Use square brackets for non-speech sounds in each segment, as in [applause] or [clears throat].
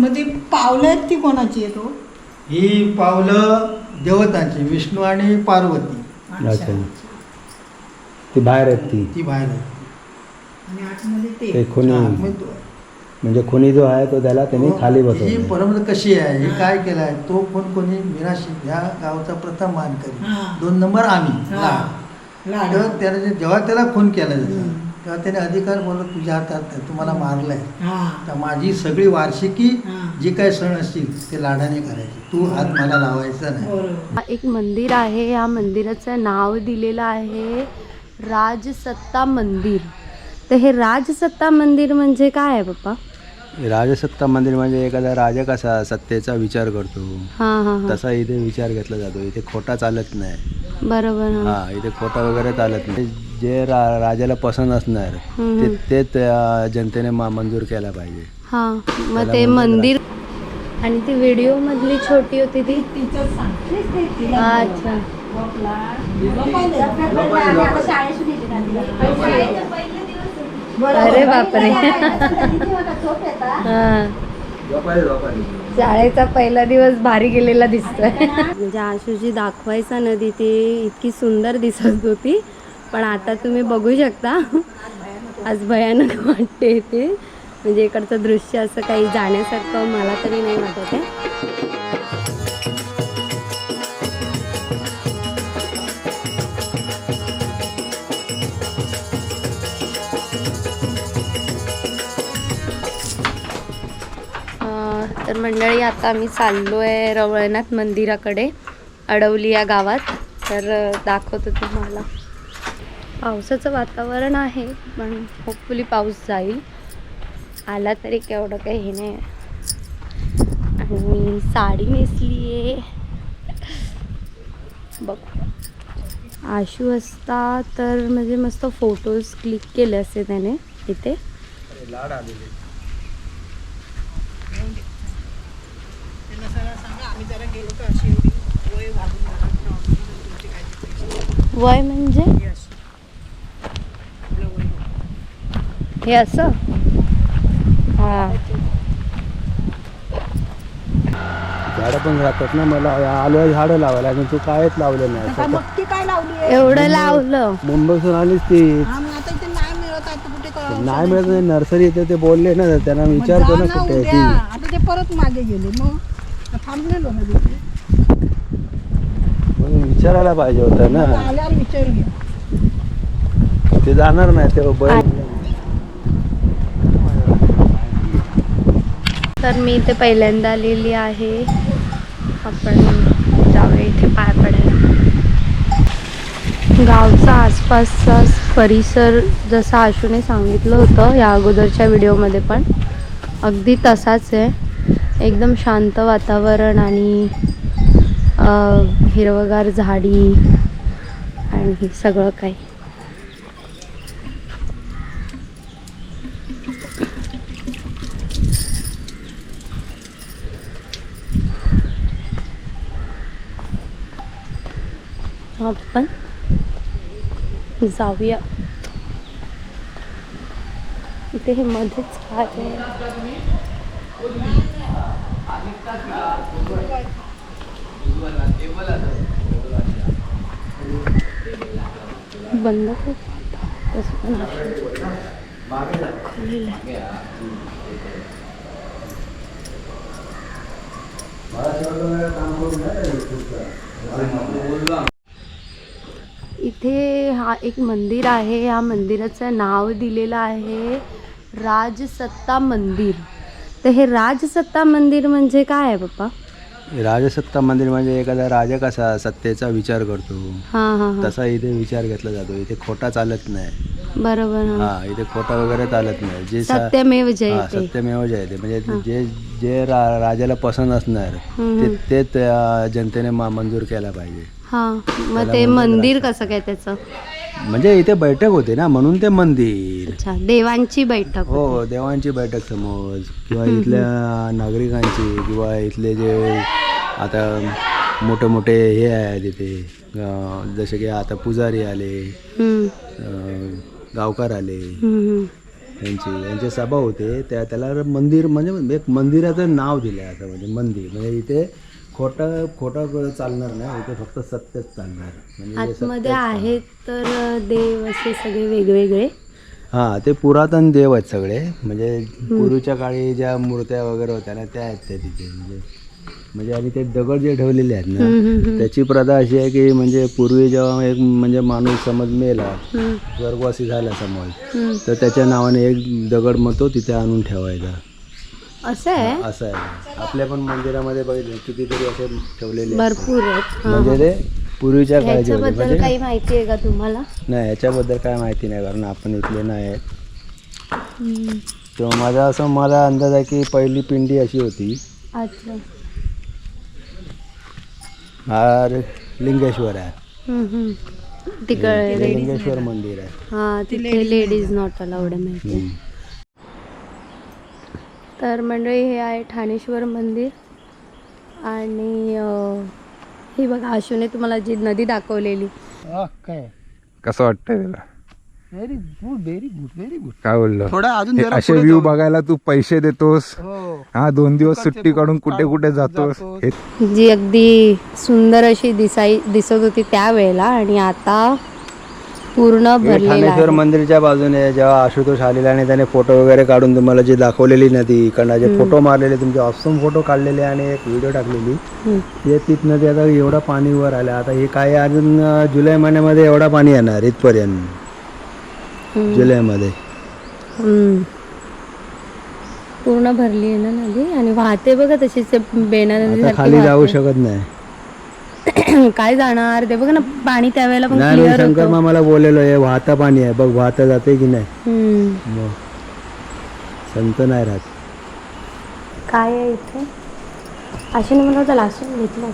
मग ती पावलं आहेत ती कोणाची आहे तो? ही पावलं देवतांची विष्णू आणि पार्वती. अच्छा. ती बाहेर आहेत ती. ती बाहेर आहे. आणि आतमध्ये ते. ते खुनी. मग तो- म्हणजे खुनी जो आहे तो त्याला त्यांनी खाली ही परंपरा कशी आहे? हे काय केलं आहे तो कोण कोणी मिराशी ह्या गावचा प्रथम मानकरी. हा. दोन नंबर आम्ही हा. लाड. लाड. तर त्याने जे- जेव्हा त्याला खून केला जातो हम्म. तेव्हा त्याने अधिकार बोलत तुझ्या हातात नाही तुम्हाला मारलंय. हा. तर माझी सगळी वार्षिकी. जी काही सण असतील ते लाडाने करायचे. तू हात मला लावायचा नाही. हा एक मंदिर आहे या मंदिराचं नाव दिलेलं आहे राजसत्ता मंदिर. तर हे राजसत्ता मंदिर म्हणजे काय आहे पप्पा? राजसत्ता मंदिर म्हणजे एखादा राजा कसा सत्तेचा विचार करतो. हां हां हां. तसा इथे विचार घेतला जातो. इथे खोटा चालत नाही. बरोबर हा इथे खोटा वगैरे चालत नाही. जे रा राजाला पसंत असणार. ते तेच जनतेने मा- मंजूर केला पाहिजे. हां मग ते मंदिर आणि ती व्हिडिओ मधली छोटी होती ती. अच्छा. अरे बापरे. [laughs] हां. शाळेचा पहिला दिवस भारी गेलेला दिसतोय. म्हणजे आशूची दाखवायचा नदी ती इतकी सुंदर दिसत होती. पण आता तुम्ही बघू शकता. आज भयानक वाटते ते म्हणजे इकडचं दृश्य असं काही जाण्यासारखं मला तरी नाही वाटत आहे. तर मंडळी आता आम्ही चाललो आहे रवळनाथ मंदिराकडे अडवली या गावात. तर दाखवतो तुम्हाला. पावसाचं वातावरण आहे पण होपफुली पाऊस जाईल. आला तरी केवढं काही हे नाही. आणि मी साडी नेसली आहे बघ. आशू असता तर म्हणजे मस्त फोटोज क्लिक केले असते त्याने इथे. वय वय म्हणजे हे अशी. आपलं वय हे असं? हा. झाडं पण राहतात ना मला आलो झाडं लावायला आणि तू कायच लावलं नाही आता मग ती काय लावली आहे? एवढं लावलं. मुंबईतून आलीच ती. हा मग आता इथे नाही मिळत आता कुठे कळावं नाही मिळत नाही. नर्सरी इथे ते बोलले ना त्यांना मग विचारतो ना ना कुठे आहे उद्या. ती. आता ते परत मागे गेले मग थांबलेलो ना तिथे. विचारायला पाहिजे होतं ना. आल्यावर घ्या ते जाणार नाही ते बैल तर मी इथे पहिल्यांदा आलेली आहे. आपण जाऊया इथे पाय पडायला. गावचा आसपासचा परिसर जसा आशूने सांगितलं होतं या अगोदरच्या व्हिडिओमध्ये पण अगदी तसाच आहे. एकदम शांत वातावरण आणि हिरवगार झाडी आणि सगळं काही. आपण जाऊया. इथे हे मध्येच काय बंद. खुलेलं आहे. इथे हा एक मंदिर आहे. या मंदिराचं नाव दिलेलं आहे राजसत्ता मंदिर. तर हे राजसत्ता मंदिर म्हणजे काय आहे पप्पा? राजसत्ता मंदिर म्हणजे एखादा राजा कसा सत्तेचा विचार करतो. हां हां हां. तसा इथे विचार घेतला जातो. इथे खोटा चालत नाही. बरोबर हां. हा इथे खोटा वगैरे चालत नाही. जे सा- सत्यमेव हा, जयते सत्यमेव जयते म्हणजे जे जे रा- राजाला पसंत असणार हम्म. ते अं, जनतेने मा- मंजूर केला पाहिजे. हां मग ते मंदिर. कसं काय त्याचं म्हणजे इथे बैठक होते ना म्हणून ते मंदिर अच्छा देवांची बैठक हो. देवांची बैठक समज किंवा इथल्या नागरिकांची किंवा इथले जे आता मोठे मोठे हे आहेत इथे अं, जसे की आता पुजारी आले हम्म, अं, गावकार आले हम्म, हम्म. यांची यांचे सभा होते त्या त्याला मंदिर म्हणजे एक मंदिराचं नाव दिलं आहे असं म्हणजे मंदिर म्हणजे इथे खोटं खोटं चालणार नाही इथे फक्त सत्यच चालणार. म्हणजे आतमध्ये आहेत तर देव असे सगळे वेगवेगळे? हां ते पुरातन देव आहेत सगळे. म्हणजे पूर्वीच्या काळी ज्या मूर्त्या वगैरे होत्या ना त्या आहेत त्या तिथे. म्हणजे म्हणजे आणि ते दगड जे ठेवलेले आहेत ना. त्याची प्रथा अशी आहे की म्हणजे पूर्वी जेव्हा एक म्हणजे माणूस समज मेला स्वर्गवासी झाला समज. तर त्याच्या नावाने एक दगड मग तो तिथे आणून ठेवायचा. असं आहे? असं आहे. आपल्या पण मंदिरामध्ये बघितले कितीतरी असे ठेवलेले आहेत. भरपूर आहेत. हा, म्हणजे ते पूर्वीच्या काळाचे होते म्हणजे काही माहिती आहे का तुम्हाला? नाही याच्याबद्दल काय माहिती नाही कारण आपण इथले नाही आहेत. हम्म, तेव्हा माझा असं मला अंदाज आहे की पहिली पिंडी अशी होती. अच्छा. हा रे- लिंगेश्वर आहे. हम्म, हम्म. तिकडे लिंगेश्वर मंदिर आहे. हा तिथे लेडीज नॉट अलाउड माहिती आहे. हम्म. तर मंडळी हे आहे ठाणेश्वर मंदिर. आणि ही बघा आशूने तुम्हाला जी नदी दाखवलेली. काय कसं वाटतंय तुला? Very good very good very good काय बोललो? थोडा अजून जरा असे पुढे व्ह्यू जाऊ. बघायला तू पैसे देतोस. हो. हा दोन दिवस सुट्टी काढून काढून कुठे कुठे जातोस. जातोस. हे जी अगदी सुंदर अशी दिसाई दिसत होती त्यावेळेला. आणि आता पूर्ण भरलेला ठाणेश्वर मंदिरच्या बाजूने जेव्हा आशुतोष आलेला आणि त्याने फोटो वगैरे काढून तुम्हाला जी दाखवलेली नदी इकडनं जे फोटो मारलेले तुमचे ऑप्शन फोटो काढलेले आणि एक व्हिडिओ टाकलेली. हम्म. ते नदी आता एवढा पाणी वर आलं. आता हे काय अजून अं, जुलै महिन्यामध्ये एवढा पाणी येणार इथपर्यंत. जुलैमध्ये. हम्म. पूर्ण भरली आहे ना नदी? आणि वाहते बघा तशीच बेना आता खाली जाऊ शकत नाही. [clears throat] काय जाणार ते बघा ना पाणी त्यावेळेला पण नाही मी क्लिअर शंकर होतं मामाला बोललेलो हे वाहता पाणी आहे बघ वाहता जाते की नाही हम्म. मग संत नाही राहत काय आहे इथे आशीने मला होतं लास्ट घेतलं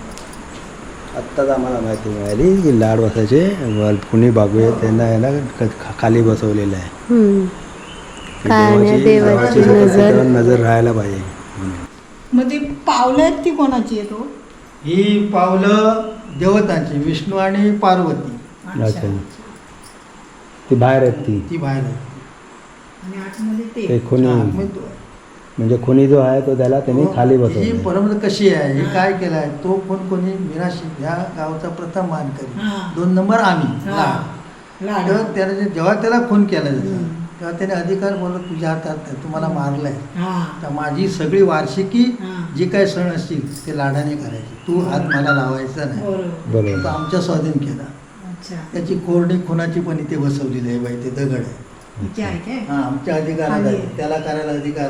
आत्ताच आम्हाला माहिती मिळाली की लाड बसायचे वर कुणी बागू आहे त्यांना आहे ना खा- खाली बसवलेलं आहे हम्म. की काय नाही, देवाची सतत नजर. राहायला पाहिजे. मग ती पावलं आहेत ती कोणाची आहे तो ही पावलं देवतांची विष्णू आणि पार्वती. अच्छा. ती बाहेर आहेत ती. ती बाहेर ते. खुनी. हा, म्हणजे खुनी जो आहे तो त्याला त्यांनी खाली ही बसवलं परंपरा कशी आहे? हे काय केलं आहे तो कोण कोणी मिराशी ह्या गावचा प्रथम मानकरी. हा. दोन नंबर आम्ही हा. लाड. लाड. तेव्हा त्याने जे- जेव्हा त्याला खून केला जातो तेव्हा त्याने अधिकार बोलत तुझ्या हातात नाही, तुम्हाला मारलंय. हा. तर माझी सगळी वार्षिकी हा. जे काय सण असतील ते लाडाने करायचे. तू हात मला लावायचा नाही. तो आमच्या स्वाधीन केला. अच्छा. त्याची कोरडी खुनाची पण इथे बसवलेली आहे बाई ते दगड आहे. हा आमच्या अधिकारात आहे. त्याला करायला अधिकार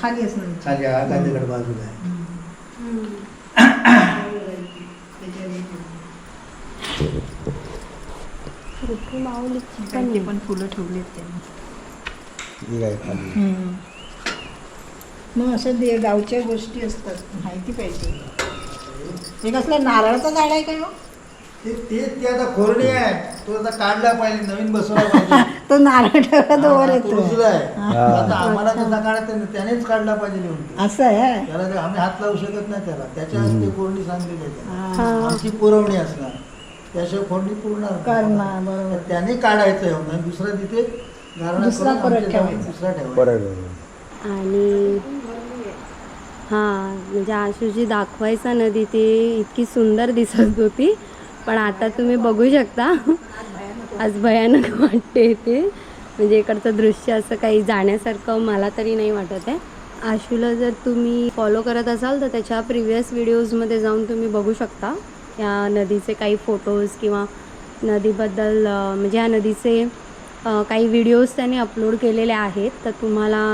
खाली खाली हा काय दगड बाजूला आहे. [coughs] पण फुलं ठेवलीत त्यांनी. खाली मग असं दे गावच्या गोष्टी असतात माहिती पाहिजे. हे कसलं नारळाचं झाड आहे काय हो? ते ते ते आता कोरडी आहे. तो आता काढला पाहिजे नवीन बसवला पाहिजे. [laughs] तो नारळ ठेवला तो वर हा, येतो. आहे. हा. आता आम्हाला तसा काढा त्याने- त्यानेच काढला पाहिजे लिहून. असं आहे. त्याला ते आम्ही हात लावू शकत नाही त्याला. त्याच्या हस्ते कोरडी सांगलेली आहे त्याला. हा. आमची पुरवणी असणार. त्याशिवाय कोरडी पूर्ण करणार बरोबर. त्याने काढायचं आहे. म्हणून दुसरा तिथे दुसरा परत ठेवायचा. दुसरा ठेवायचा. बरोबर आणि हां म्हणजे आशूची दाखवायचा नदी ती इतकी सुंदर दिसत होती. पण आता तुम्ही बघू शकता. आज भयानक वाटते ते. म्हणजे इकडचं दृश्य असं काही जाण्यासारखं मला तरी नाही वाटत आहे. आशूला जर तुम्ही फॉलो करत असाल तर त्याच्या प्रिव्हियस व्हिडिओजमध्ये जाऊन तुम्ही बघू शकता. या नदीचे काही फोटोज किंवा नदीबद्दल म्हणजे या नदीचे काही व्हिडिओज त्याने अपलोड केलेले आहेत तर तुम्हाला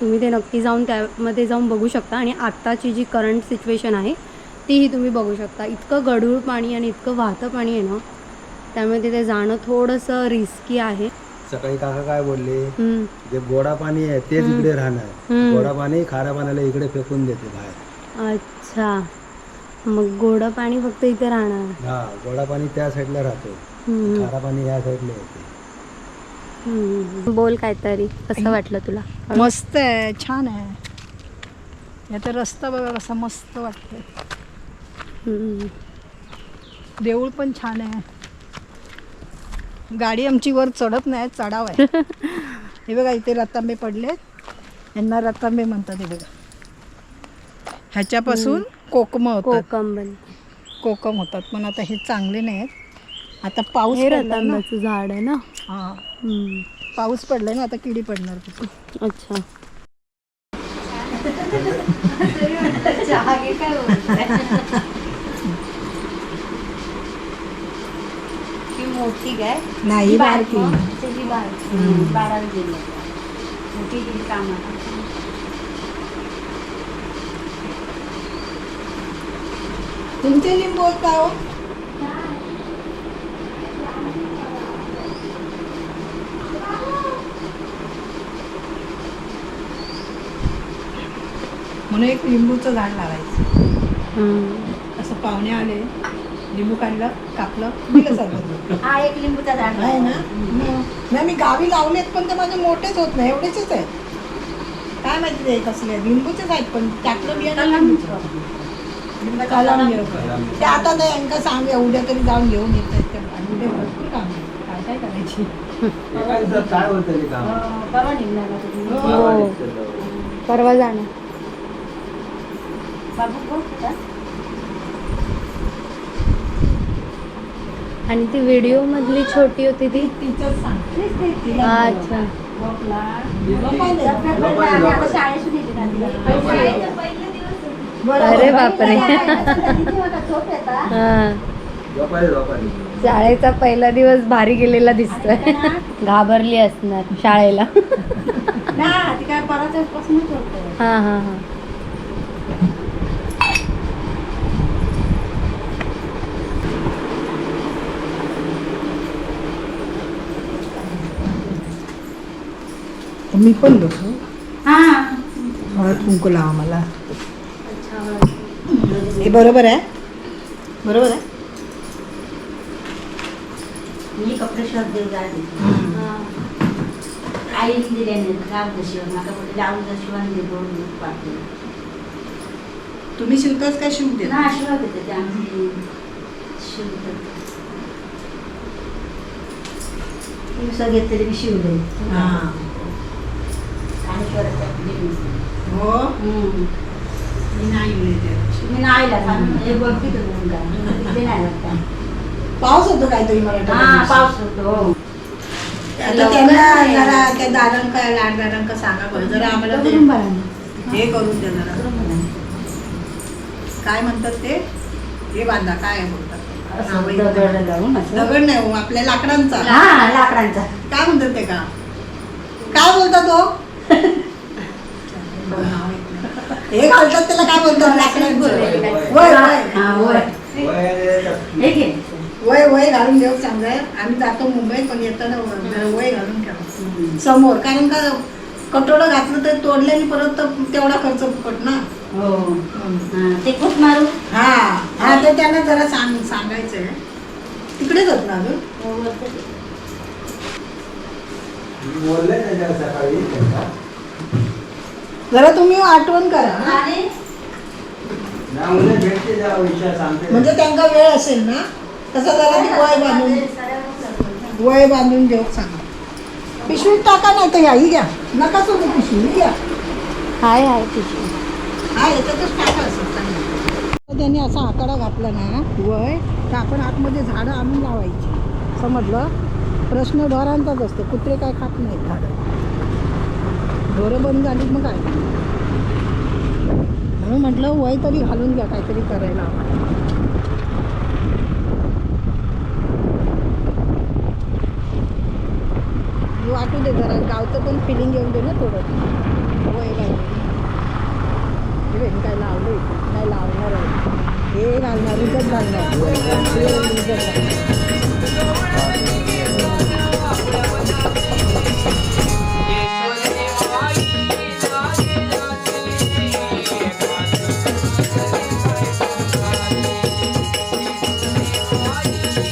तुम्ही ते नक्की जाऊन त्यामध्ये जाऊन बघू शकता. आणि आत्ताची जी करंट सिच्युएशन आहे तीही तुम्ही बघू शकता. इतकं गढूळ पाणी आणि इतकं वाहतं पाणी आहे ना त्यामुळे तिथे जाणं थोडंसं रिस्की आहे. सकाळी काका काय बोलले? जे गोडा पाणी आहे तेच इकडे राहणार. गोडा पाणी खाऱ्या पाण्याला इकडे फेकून देते बाहेर. अच्छा. मग गोडं पाणी फक्त इथे राहणार. हा गोडा पाणी त्या साईडला राहतो. खारा पाणी या साईडला येते. बोल काहीतरी कसं वाटलं तुला? मस्त आहे छान आहे. याचा रस्ता बघा कसा मस्त वाटतोय. देऊळ पण छान आहे. गाडी आमची वर चढत नाही चढाव आहे. [laughs] हे बघा इथे रतांबे पडलेत यांना रतांबे म्हणतात हे बघा. ह्याच्यापासून कोकम होतात. कोकम बन कोकम होतात पण आता हे चांगले नाही आहेत आता पाऊस हे पडला ना. रतांब्याचं झाड आहे ना? हा. हम्म. पाऊस पडलाय ना आता किडी पडणार कुठे अच्छा. मोठी काय? नाही बारकी. तुमचे लिंबू आहेत का हो? म्हणून एक लिंबूचं झाड लावायचं. असं पाहुणे आले लिंबू काढलं कापलं [laughs] दिलं सरबत हा एक लिंबूचा झाड आहे ना? नाही मी गावी लावलेत पण ते माझे मोठेच होत नाही एवढेच आहेत. काय माहिती ते कसले आहेत? लिंबूचेच आहेत पण टाकलं बियाणं. कलम. ते आता नाही यांका सांग उद्या तरी जाऊन घेऊन येत आहेत ते आणि उद्या भरपूर काम आहे. काय काय करायची? ते काम. परवा निघणार हो. परवा जाणार. बाबू? आणि ती व्हिडिओ मधली छोटी होती ती सांगते अच्छा. अरे बापरे. हा शाळेचा पहिला दिवस भारी गेलेला दिसतोय घाबरली असणार शाळेला. हा हा हा मी पण बसू. हा. हळद कुंकू लावा मला. हे. बरोबर आहे? बरोबर आहे? मी कपडे शोधले जाते. आईने दिले नाही लावून शिवण आता बोलले लावून शिवण दे दोन दिवस पाठवले तुम्ही शिवताच काय शिवते ना शिवत होते ते आमचे शिवत दिवसा घेतले मी शिवले. टाकले. हो. मी नाही येते. मी नाही आला हे बघते तो ऊन काय. तिथे नाही लागता. पाऊस होतो काहीतरी मला हा. पाऊस होतो आता त्यांना जरा त्या दारण काय लाड दारण का सांगा बरं जरा आम्हाला. हे करून द्या जरा. काय म्हणतात ते हे बांधा काय बोलतात हा. दगड नाही हो आपल्या लाकडांचा हा लाकडांचा काय म्हणतात ते का काय बोलतात तो हे घालतात त्याला काय बोलतात? वय वय. हा, वय. हे घालून घेऊ सांगाय आम्ही जातो मुंबईत पण येताना वय घालून ठेवा. समोर. कारण का कटोरं घातलं तर तोडल्याने परत तर तेवढा खर्च फुकट ना. हो. हा, ते खूप मारू. हा हा ते त्यांना जरा सांग सांगायचंय. तिकडेच होत ना अजून. बोलले त्याच्या सकाळी. जरा तुम्ही आठवण करा म्हणजे त्यांना वेळ असेल ना तसं जरा ती वय बांधून वय बांधून घेऊ सांगा. पिशवीत टाका नाही तर या ही घ्या. नका सोबत पिशवी ही घ्या. हाय हाय पिशवी. हा याच्यातच टाका असं त्यांनी असा आकडा घातला ना वय तर आपण आतमध्ये झाडं आणून लावायची. समजलं? प्रश्न ढोरांचाच असतो कुत्रे काय खात नाहीत झाडं. ढोरं बंद झाली मग काय? म्हणून म्हटलं वय तरी घालून घ्या काहीतरी करायला. वाटू दे जरा गावचं पण फिलिंग येऊन दे ना थोडं. वय घालून. हे काय लावलं इथं काय लावणार आहे? हे घालणार विकत घालणार.